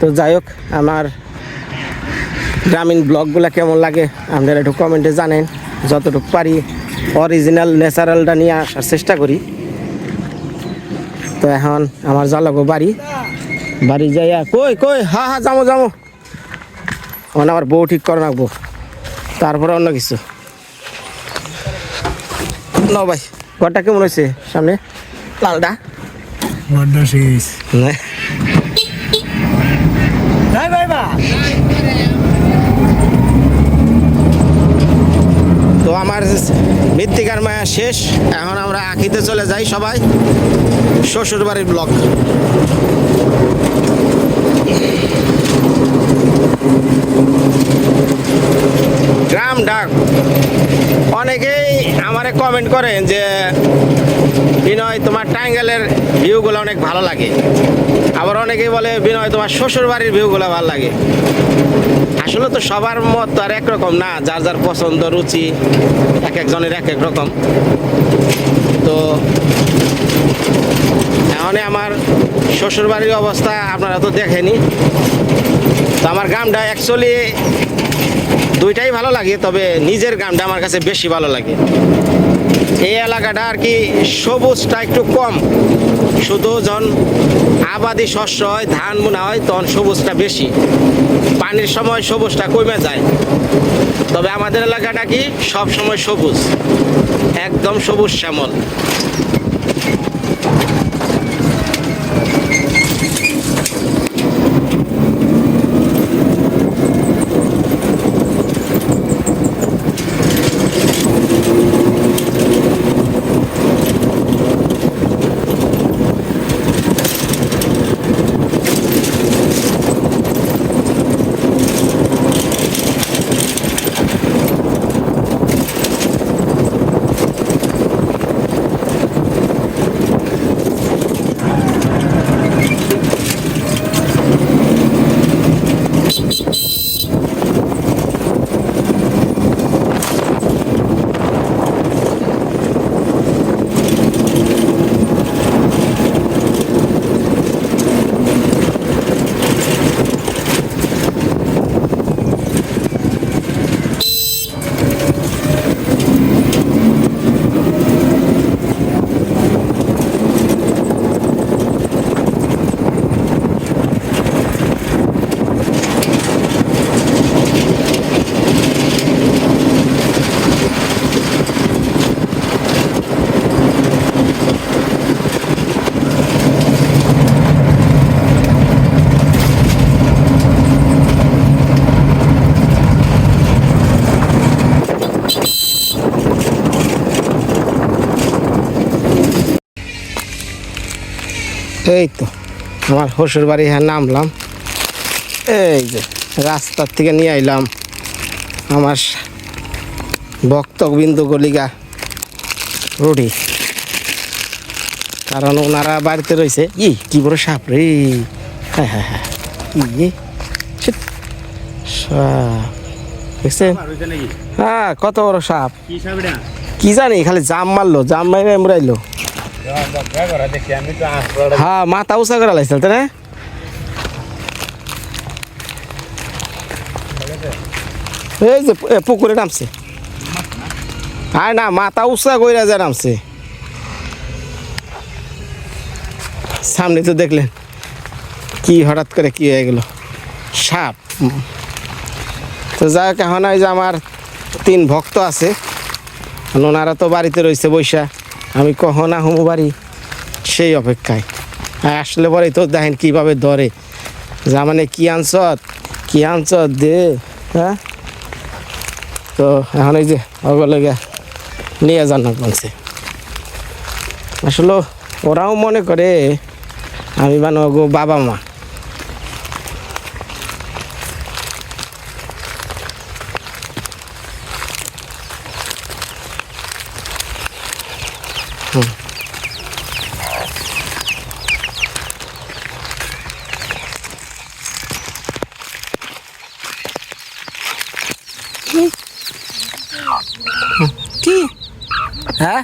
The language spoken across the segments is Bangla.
তো যাই হোক আমার গ্রামীণ ব্লগগুলো কেমন লাগে আপনারা একটু কমেন্টে জানেন। যতটুকু পারি অরিজিনাল ন্যাচারালটা নিয়ে আসার চেষ্টা করি। তো এখন আমার জ্বালাবো বাড়ি। বাড়ি যাইয়া কই কই? হা হা যাব যাব মানে আমার বউ ঠিক করে রাখব। তারপরে অন্য কিছু। ন ভাই ঘরটা কেমন হয়েছে সামনে? লালটা শেষ না ভাই ভাই বা তো আমার মৃত্তিকার মায়া শেষ। এখন আমরা আঁকিতে চলে যাই সবাই। শ্বশুরবাড়ির ব্লক গ্রাম ডাক। অনেকেই আমারে কমেন্ট করেন যে, বিনয়, তোমার টাঙ্গেলের ভিউগুলো অনেক ভালো লাগে। আবার অনেকেই বলে, বিনয়, তোমার শ্বশুরবাড়ির ভিউগুলো ভালো লাগে। আসলে তো সবার মত আর একরকম না, যার যার পছন্দ, রুচি, এক একজনের এক এক রকম। তো এখন আমার শ্বশুরবাড়ির অবস্থা, আপনারা তো দেখেনি তো আমার গ্রামটা অ্যাকচুয়ালি দুইটাই ভালো লাগে, তবে নিজের গ্রামটা আমার কাছে বেশি ভালো লাগে। এই এলাকাটা আর কি সবুজটা একটু কম, শুধু যখন আবাদি শস্য হয়, ধান বোনা হয়, তখন সবুজটা বেশি। পানির সময় সবুজটা কমে যায়। তবে আমাদের এলাকাটা কি? সব সময় সবুজ। একদম সবুজ শ্যামল এই তো আমার শ্বশুর বাড়ি হ্যাঁ নামলাম। এই যে রাস্তার থেকে নিয়ে আইলাম। আমার ভক্তবিন্দু গলিকা রুটি কারণ ওনারা বাড়িতে রয়েছে। ই কি বড় সাপ রে। হ্যাঁ হ্যাঁ হ্যাঁ। ই দেখছেন? হ্যাঁ কত বড় সাপ। কি জানি খালি জাম মারলো জাম মারে মুরাইলো মাথা উঁচা করে লাইছিল তাই না এই যে পুকুরে নামছে আয় না মাথা উঁচা কইরা নামছে সামনে তো দেখলেন কি হঠাৎ করে কি হয়ে গেল সাপ তো যাই হোক এখন যে আমার তিন ভক্ত আছে ওনারা তো বাড়িতে রয়েছে বৈশা আমি কখন আহমু বাড়ি? সেই অপেক্ষায়। আসলে পরে তো দেখেন কীভাবে ধরে। যা মানে কি আনসত কি আনসত দে হ্যাঁ? তো এখন এই যে ওগুলোকে নিয়ে যান না বলছে। আসলে ওরাও মনে করে, আমি মানে বাবা মা। কি? হ্যাঁ?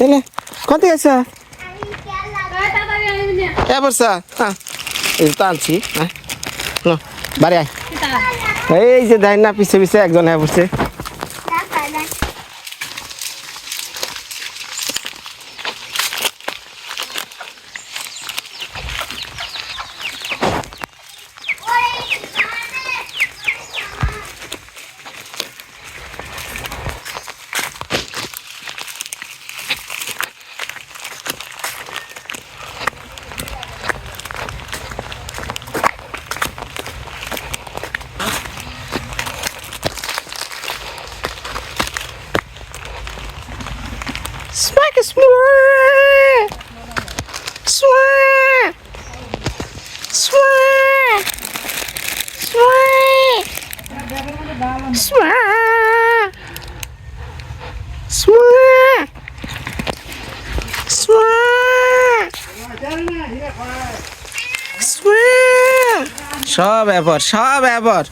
এলে কত গেছে? এবার এই আনছি হ্যাঁ বাড়ি এই যে দেখ না পিছে পিছে একজন হ্যাঁ বসে সব ব্যাপার সব ব্যাপার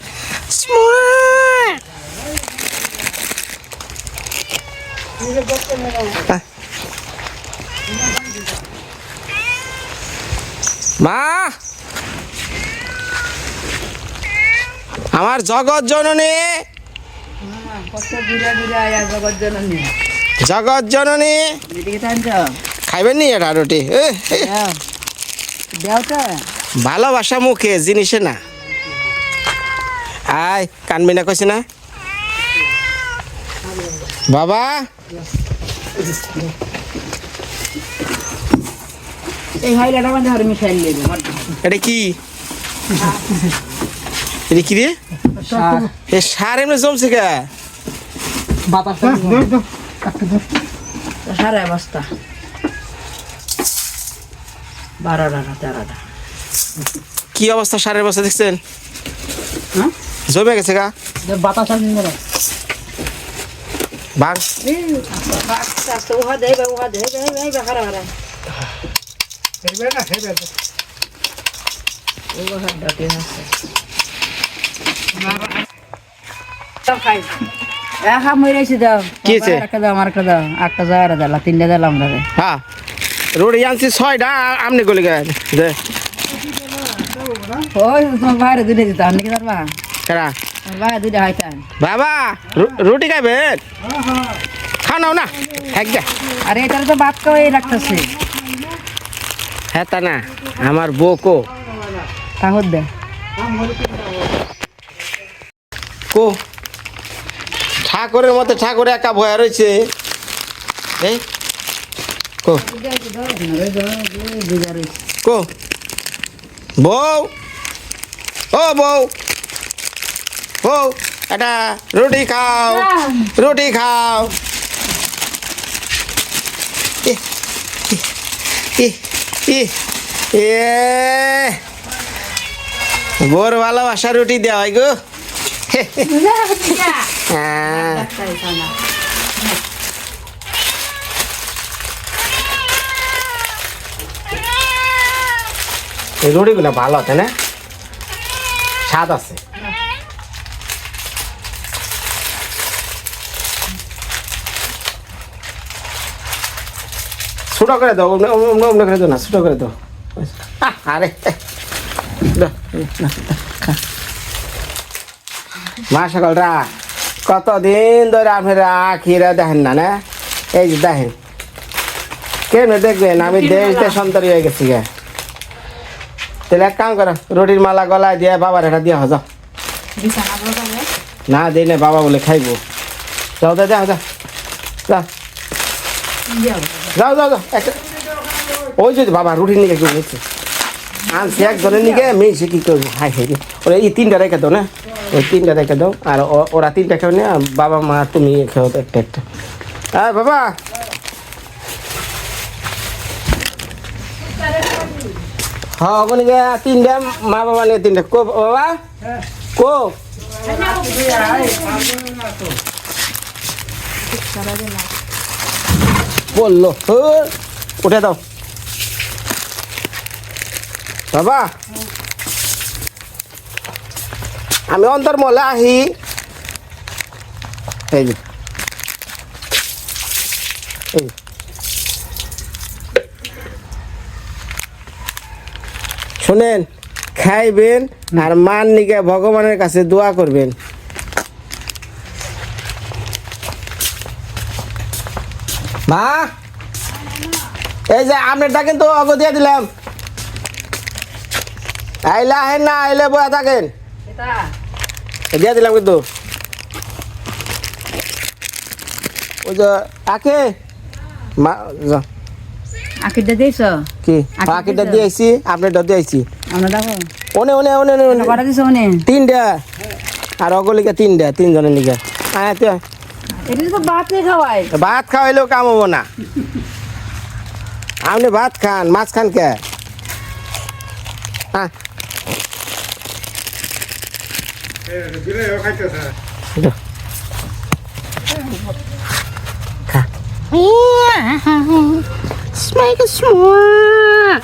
মা! আমার জগৎ জননী! জগৎ জননী! খাইবেন নি এটা রুটি? এ, এ, দাও। দাও তো। ভালোবাসা মুখে জিনিসে না। আয় কানবি না কইছি না। বাবা। এই হাইলাটা ধরে মিশাইল লেগে এটা কি? এটা কি রে? এ সার এমনি জমছে কে? বাতাস সারা বস্তা বারোটা না তেরোটা কি অবস্থা সারের অবস্থা দেখছেন হ্যাঁ জমে গেছে গা বাতাস আসেন ধরো বাং আস্তে আস্তে উহা দেয় বা উহা দেয় এই বা হারা হারা উহা ডাকে আছে খাই একা মরেছি দাও কি হয়েছে? একটা দাও আমার একটা দাও একটা যায় আর দিলা তিনটা দিলাম রে হ্যাঁ রোডে আনছি ছয়টা আমনি গলি গে দে ওই তোমার বাইরে দুটো দিতে আপনি কি পারবা কেরা আমার বাইরে দুটো হাইতাম বাবা রুটি খাও না। একদা আর এটার তো রাখতেছে। হ্যাঁ তা না আমার বউ কো। কাগজ দে। কো। ঠাকুরের মতো ঠাকুর একা ভয়া রয়েছে। কো। বউ। ও বউ। বউ এটা রুটি খাও। রুটি খাও। বোর ভালোবাসা রুটি দেওয়া গো। হ্যাঁ। এই রুটিগুলো ভালো তাই না? স্বাদ আছে। ছোট করে দাও অমনি করে দাও না ছোট করে দাও। আরে। মা সকলরা কতদিন ধরে আপনারা আখিরা দেখেন না না? এই যে দেখেন। কেমনে দেখবেন? আমি দেশ দেশান্তরী হয়ে গেছি গে। তাহলে এক কাম করো, রুটির মালা গলায় দিয়ে বাবার এটা দিয়ে যাও না, দিই না বাবা বলে খাইবো। যাও দে যাও যাও যাও যাও যাও যাও, একটা ওই যে বাবা রুটির নিকে কেউ নিচ্ছে আনছি একজনের নিকে, মেয়েছে কি করব? হাই হাই। ওরা, এই তিনটা রেখে দাও, না? ওই তিনটা রেখে দাও, আর ওরা তিনটা খেও না বাবা, মা, তুমি খেও একটা একটা। হ্যাঁ বাবা। হ্যাঁ ওখানে তিনটা, মা বাবা নিয়ে তিনটা। কো, বাবা? কো? বলল উঠে দাও। বাবা? আমি অন্তর্মলে আহি। এই এই শোনেন খাইবেন আর মান নিকে ভগবানের কাছে দোয়া করবেন। মা এই যে আপনারটা কিন্তু অগ দিয়ে দিলাম। আইলে আহেন না আইলে বয়া থাকেন। দিয়ে দিলাম কিন্তু। ওই যে আকে মা আকিটা দিয়েছ? কি? আকে আকিটা দিছো? দিয়ে আইছি আইছি আমরা ওনে ওনে ওনে ওনে, ওনে কটা দিছ মনে তিনটা। আর অগলিকা তিনটা তিনজনের লিগা। আয় তুই এটা তো ভাত খাওয়াই ভাত খাওয়াইলেও কাম হব না। আপনি ভাত খান মাছ খান কে? হ্যাঁ। খা। Smake a smart.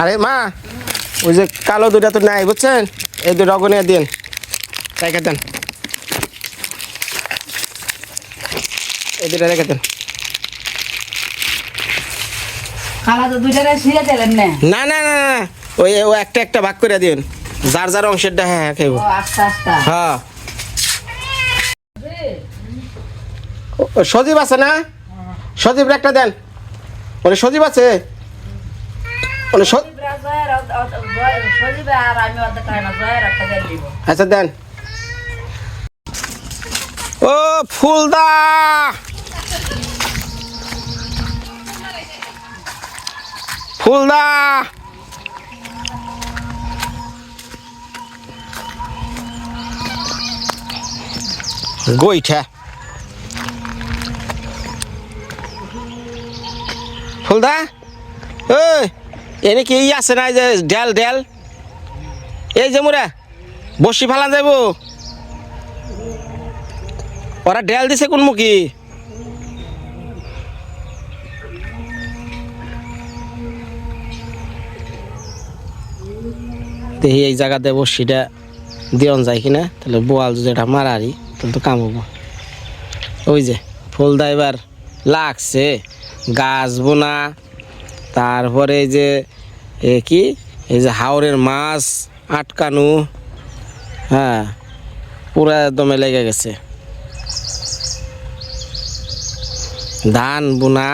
আরে মা ওই যে কালো দুটা তো নাই বুঝছেন এই দুটো অগনিয়া দিন রেখে দেন এই দুটা রেখে দেন না না না না না ওই ও একটা একটা ভাগ করে দিন যার যার অংশেরটা হ্যাঁ হ্যাঁ খাইব। আস্তে আস্তে হ্যাঁ। ও- ও সজীব আছে না? সজীব একটা দেন। ওরে সজীব আছে? আচ্ছা দেন। ও ফুলদা! ফুলদা! গইঠা। ফুলদা ওই এনে কি ই আছে না যে ডেল ডেল? এই যে মোরা, বসি ফালান যাইব। ওরা ডেল দিছে কোন মুখী? দেখি এই জায়গাতে বসিটা দিয়ন যায় কিনা, তাহলে বোয়াল যদি মারারি। তাহলে তো কাম হব ওই যে ফুলদা এবার লাগছে, গাছ বোনা, তারপরে যে, এ কি? এই যে হাওরের মাছ আটকানো হ্যাঁ পুরা দমে লেগে গেছে। ধান বোনা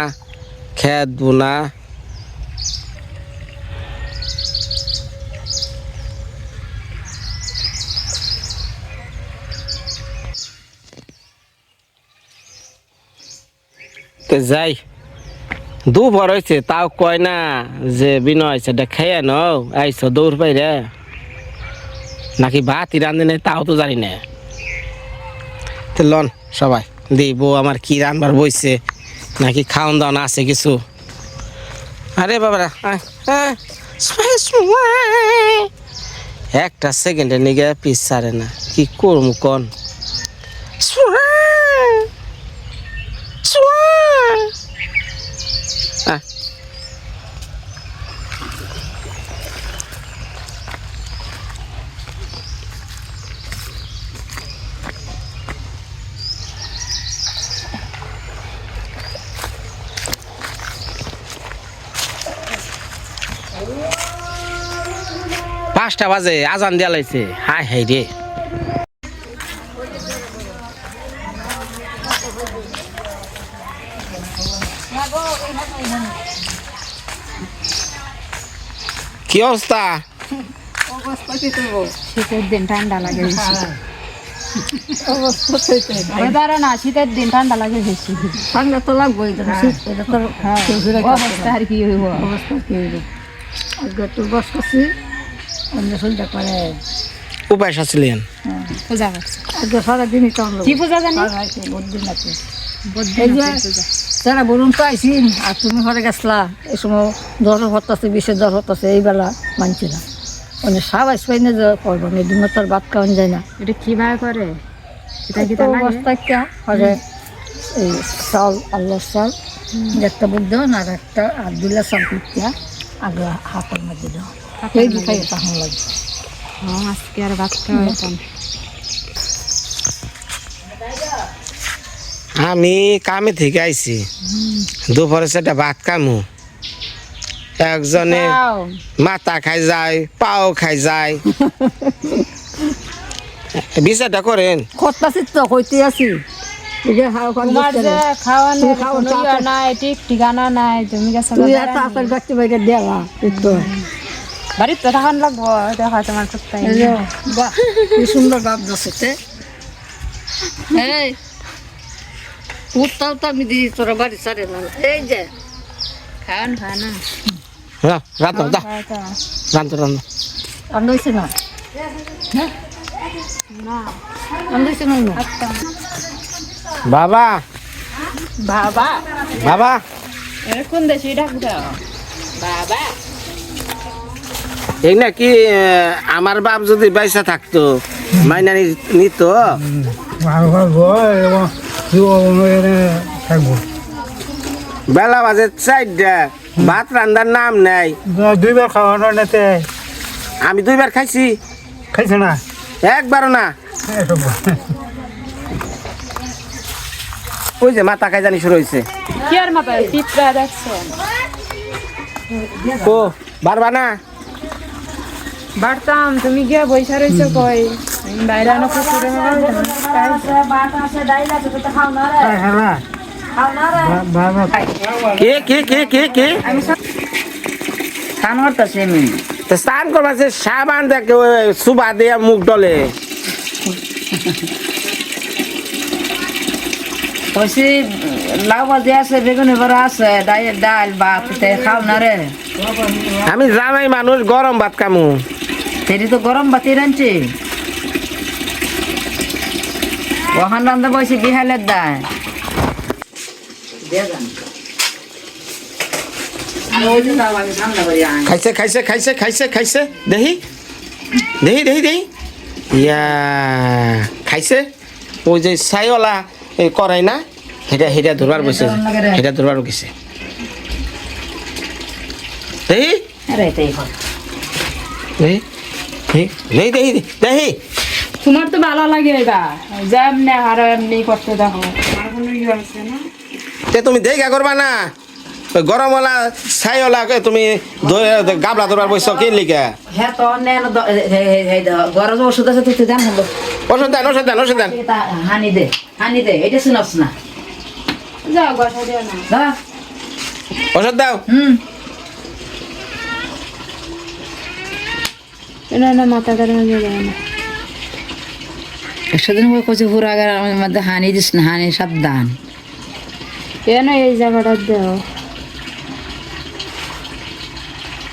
খেত বোনা তো যাই। দুপুর হয়েছে তাও কয় না যে বিনয় সেটা খেয়ে নাও আইসো, দৌড় পাইরে নাকি ভাতই রান্ধে নেই তাও তো জানি না। তো লন, সবাই দি বউ আমার কি রান্নার বইছে, নাকি খাওন দাওয়ান আছে কিছু। আরে বাবারা। একটা সেকেন্ডে নিগে পিস ছাড়ে না, কি করম কন? স্মাই। পাঁচটা বাজে আজান দিয়া লাইছে। হাই হাই রে। কি অবস্থা? শীতের দিন ঠান্ডা লাগে না শীতের দিন ঠান্ডা লাগে বেশি। ঠান্ডা তো লাগবেই অবস্থা আর কি হইব? অবস্থা কি হইব? একটু বস করছি অন্য সন্ধ্যা করে। উপায় সাছিলেন পূজা করছে। আজকে সারাদিনই তো কি পূজা জানি? হয়েছে বদিন আছে এই যে যারা বলুন তো আইসি আর তুমি ঘরে গেছলা এই সময় জ্বর হতাছে বিশেষ জ্বর হতাছে এই বেলা মানছি না। মানে সব আসবাই না যে করব না দিন তো আর ভাত খাওয়ান যায় না। এটা কীভাবে করে? কি অবস্থা ঘরে এই চাল আল্লাহর চাল একটা বুদ্ধ আর একটা আর দুলা চাল পিঠা আগে হাতের মধ্যে দাও এই দি খাই তাহলে লাগে আজকে আর ভাত খাওয়া আমি কামে থেকে আইছি। দুপুরে সেটা ভাত কামু একজনে মাথা খাই যায় পাও খাই যায়। বিচারটা করেন। খতপাছি তো কইতে আছি। ঠিকানা নাই তুমি দেওয়া একটু তো। তখন লাগবো দেখা তোমার সুন্দর দশেতে এই উঠতাও তো আমি দিই তোরা বাড়ি সারে না। এই যে। খাওয়ান খাওয়া না। রান্ধো দা। খাওয়া তো। রান্ধো রান্ধো রান্না রান্না হয়েছে না। না? বাবা। বাবা। বাবা। এর কোন দেশে? ডাক দাও বাবা। এই নাকি আমার বাপ যদি বাইসা থাকতো মাইনা নিত? ভালো ভালো এবং থাকব বেলা বাজে চারটা ভাত রান্নার নাম নাই। দুইবার খাওয়ানো নেতে আমি দুইবার খাইছি। খাইছে না? একবারও না। ওই যে মাথা খাই জানি শুরু হয়েছে কি আর মাথা পিঁপড়া দেখছ। ও বারবা না? বাড়তাম তুমি গিয়ে বৈশা রয়েছো কই কে কে কে কে কে স্নান করতেছি আমি সাবান দেখে সুবা দিয়ে মুখ ডলে কইছি লাউ ভাজি আছে বেগুনি বড়া আছে ডাল ডাল ভাত খাও না রে আমি জামাই মানুষ, গরম ভাত কামু তেরি তো গরম বাতি রাঁধছি। ওখান রান্ধতে বসে বিহালের দায়। খাইছে খাইছে খাইছে খাইছে খাইছে। দেহি? দেহি দেহি দেহি? ইয়া খাইছে? ওই যে ছাইওয়ালা এই করাই না সেটা সেটা ধরবার বসে। সেটা ধরবার গেছে হয়। দেহি? দেহি দেহি দেহি দেহি। তোমার তো ভালো লাগে এটা। যেমনি আর এমনি করতে দেখো তে তুমি দেখা করবা না? গরমওয়ালা ছাইওয়ালা তুমি ধরে- গাবলা ধরবার বসছ কে লিখা? হ্যাঁ তো গরজ ওষুধ আছে তুই হলো। ওষুধ দেন ওষুধ দেন ওষুধ দেন। হানি দে হানি দে এটা শুনস না। যাও গসা দিও না। ওষুধ দাও। হুম। না না মাথা গরম হয়ে যাবে না। সেদিন ওই কচু পুরা আমার মধ্যে হানি দিস না হানি সাবধান। কেন এই জায়গাটা দেও?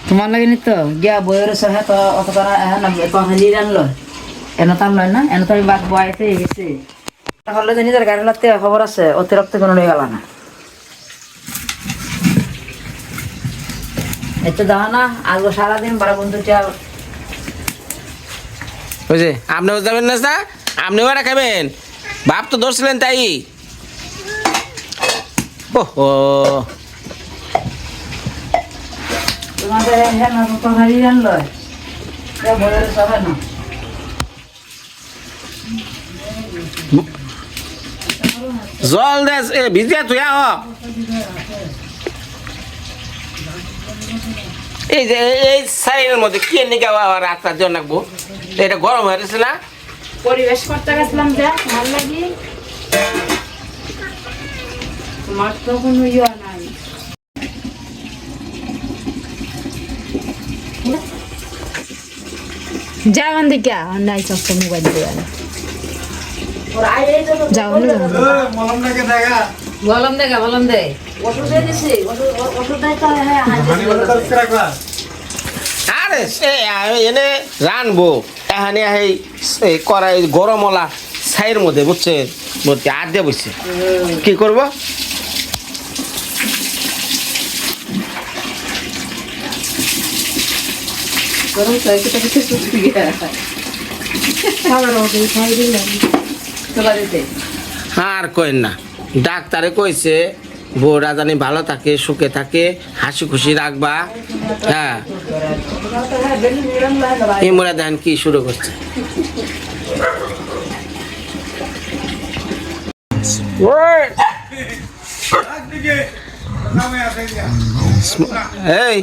তোমার লাগে নি তো? গিয়া বইয়ের সহে তো অত করা এখন আনলো। এনে তাম লয় না এনে তো আমি বাদ বয়াইতে গেছি। হলে যে নিজের গাড়ি লাগতে খবর আছে অতিরিক্ত কোনো লই গেল না। এতে দাও না আজ সারাদিন বারো বন্ধুটা বুঝে আপনিও যাবেন না আপনিও এটা খাবেন? বাপ তো ধরছিলেন তাই। ওহো। জল দে এ ভিজিয়া তুই আহ। এই যে এই- সাইনের মধ্যে কি নিকা রাস্তা দিয়ে রাখব এটা গরম হয়ে গেছে না? পরিবেশ করতে গেছিলাম যে ভালো লাগি। তোমার তো কোনো ইয়ে নাই। যাও আন দিকে নাই চক্কর মোবাইল দিয়ে যাও না দে দে। ওষুধ দিছি ওষুধ ওষুধ দেয় তো হ্যাঁ আরে সে এনে রানবো। এখানে এই এই কড়াই গরমওয়ালা ছাইয়ের মধ্যে বুঝছে? ভর্তি আর দিয়ে বসছে কি করব? গরম আর কইন না। ডাক্তারে কইছে বউরা জানি ভালো থাকে সুখে থাকে হাসি খুশি রাখবা। হ্যাঁ। এই মোরা দেখেন কি শুরু করছে? এই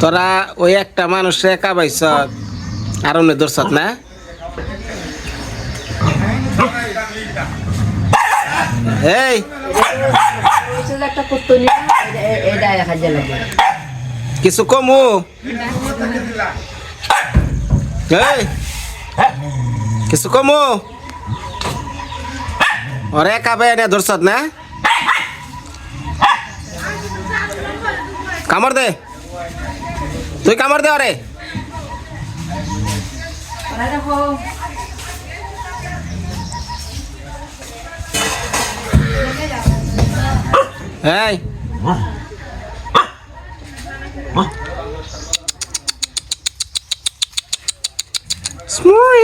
তোরা ওই একটা মানুষে একা পাইছ আর অন্য দর্শত না? এই! একটা করতো নি এটা এক হাজার লাগে কিছু কমু এই কিছু কমু ওরে কাবে এনে ধরছত না কামড় দে তুই কামড় দে ওরে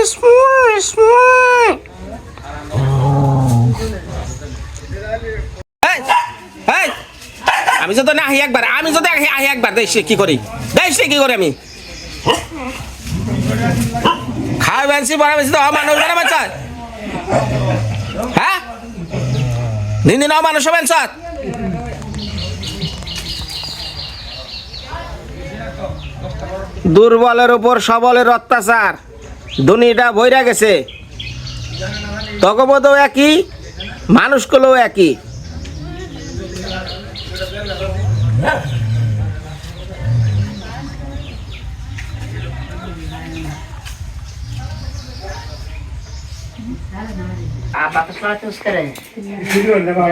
smile, smile. এই, এই, আমি যদি না আহি একবার আমি যদি আহি আহি একবার সে কি করি? সে কি করি আমি? খাওয়া বেঞ্চি বড় বেশি তো মানুষ বেড়া বাচ্চা হ্যাঁ? দিন দিন মানুষ বেঞ্চত দুর্বলের উপর সবলের অত্যাচার। দুনিটা বইরা গেছে। তগবধও একই মানুষগুলোও একই। উস্কারে ভিডিও নেবা